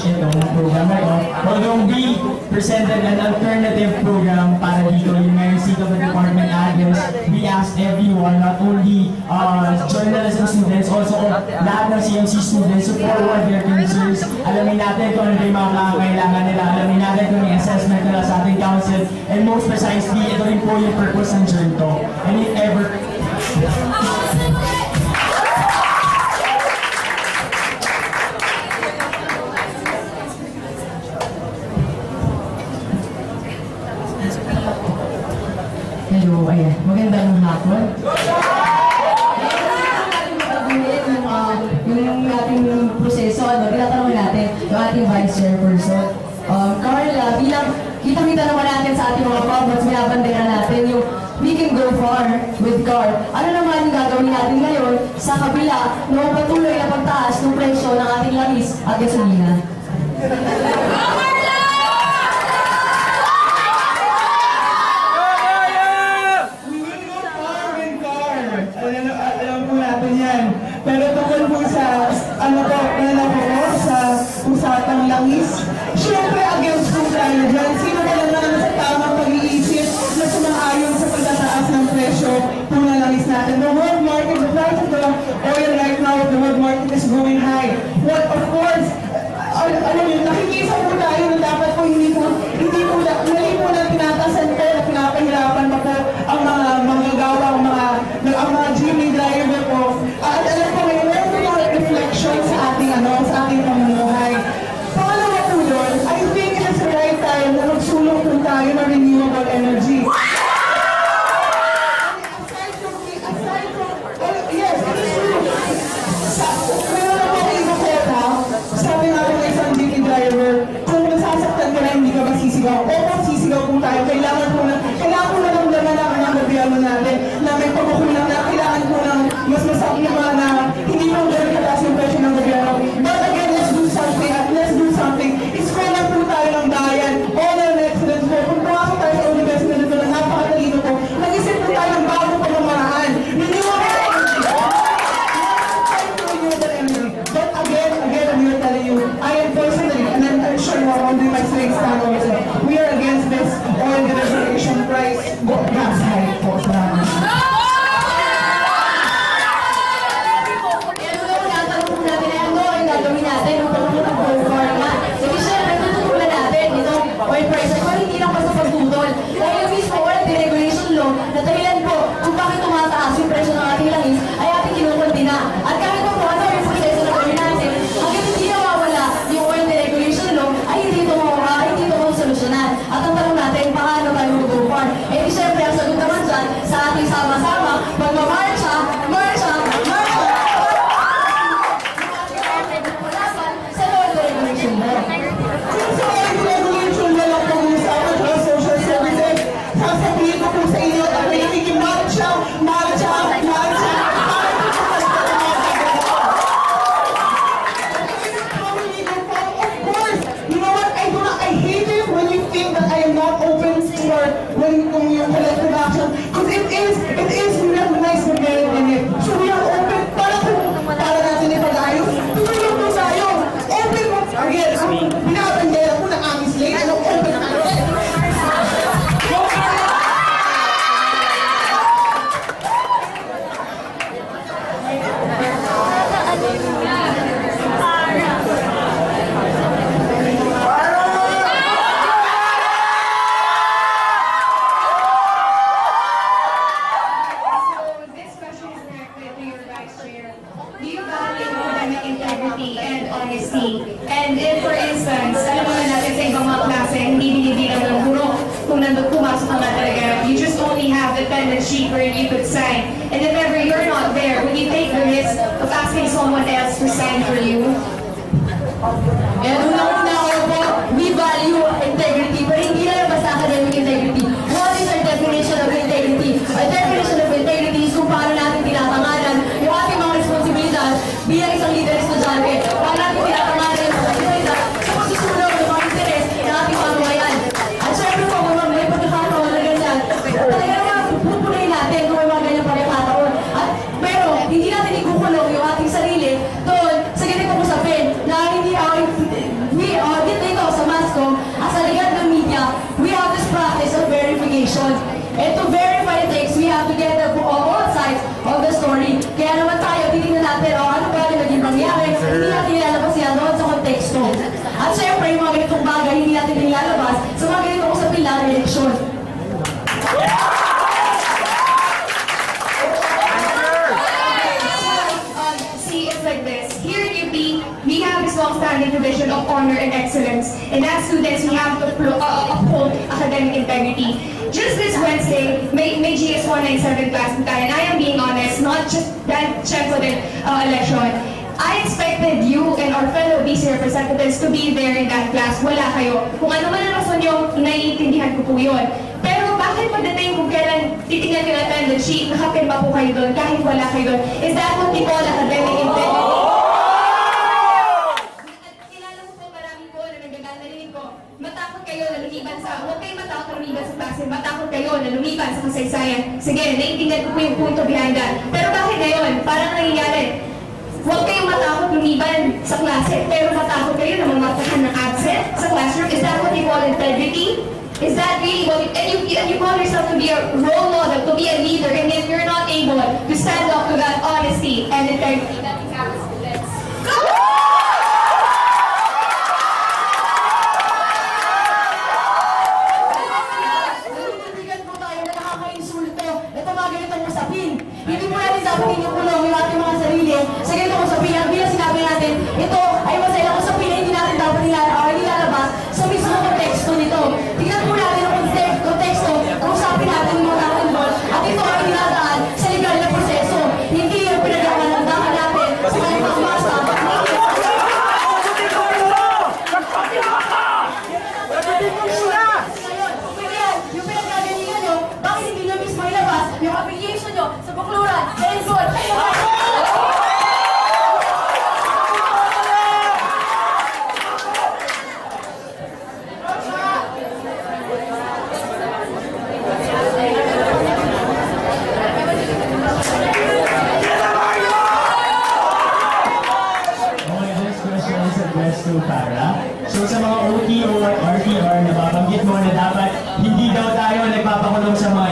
launch nitong program na ito. Although we presented an alternative program para dito yung Mayor Seat of the Department Address, we asked everyone, not only uh, journalism students, also lahat ng CMC students to forward their concerns. Alamin natin kung ano yung mga kailangan nila. Alamin natin kung yung assessment nila sa ating council. And most precisely, ito rin po yung purpose ng journey to. And if ever magandang hapon. yung ating proseso, ano, natin yung ating vice chairperson. Um, Carla, bilang kita-kita naman natin sa ating mga comments, binabandera natin yung we can go far with God. Ano naman yung gagawin natin ngayon sa kabila ng patuloy na pagtaas ng presyo ng ating langis at gasolina? أنا من G-group, you could sing. And if ever you're not there, when you think of this, of asking someone else to sing for you, tradition of honor and excellence. And as students, we have to uh, uphold academic integrity. Just this Wednesday, may, may GS197 class tayo. And I am being honest, not just that syempre din uh, election. I expected you and our fellow BC representatives to be there in that class. Wala kayo. Kung ano man ang rason nyo, naiintindihan ko po yun. Pero bakit pagdating kung kailan titingnan ko na attendance sheet, nakapirma po kayo doon kahit wala kayo doon? Is that what we call academic and you, call yourself to be a role model, to be a leader, and yet you're not able to stand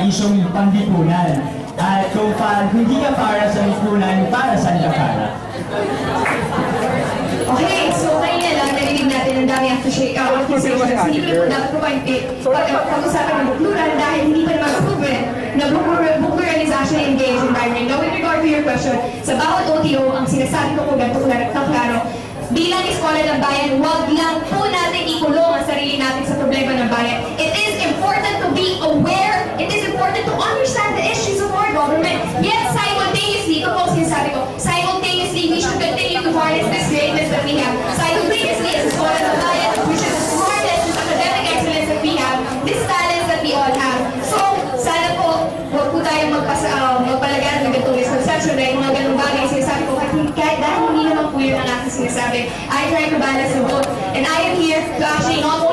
isyong panglipunan. At kung pa, hindi ka para sa lipunan, para saan ka para? Okay, so kanina lang narinig natin ang dami accusations. Uh, accusations. Hindi ko na dapat pag- pag-usapan ng bukluran dahil hindi pa naman proven na bukluran is actually engaged in. Now, with regard to your question, sa bawat OTO, ang sinasabi ko kung ganito klaro, klaro, bilang iskola ng bayan, huwag lang po natin ikulong ang sarili natin sa problema ng bayan. It is important to be aware, understand the issues of our government. Yet simultaneously, ito po sinasabi ko, simultaneously, we should continue to harness this greatness that we have. Simultaneously, as iskola ng bayan, we should harness this academic excellence that we have, this talents that we all have. So, sana po, huwag po tayong magpasa, uh, magpalagan ng ganitong misconception yung mga ganung bagay sinasabi ko kahit dahil hindi naman po yun ang aking sinasabi. I try to balance the both. And I am here to actually not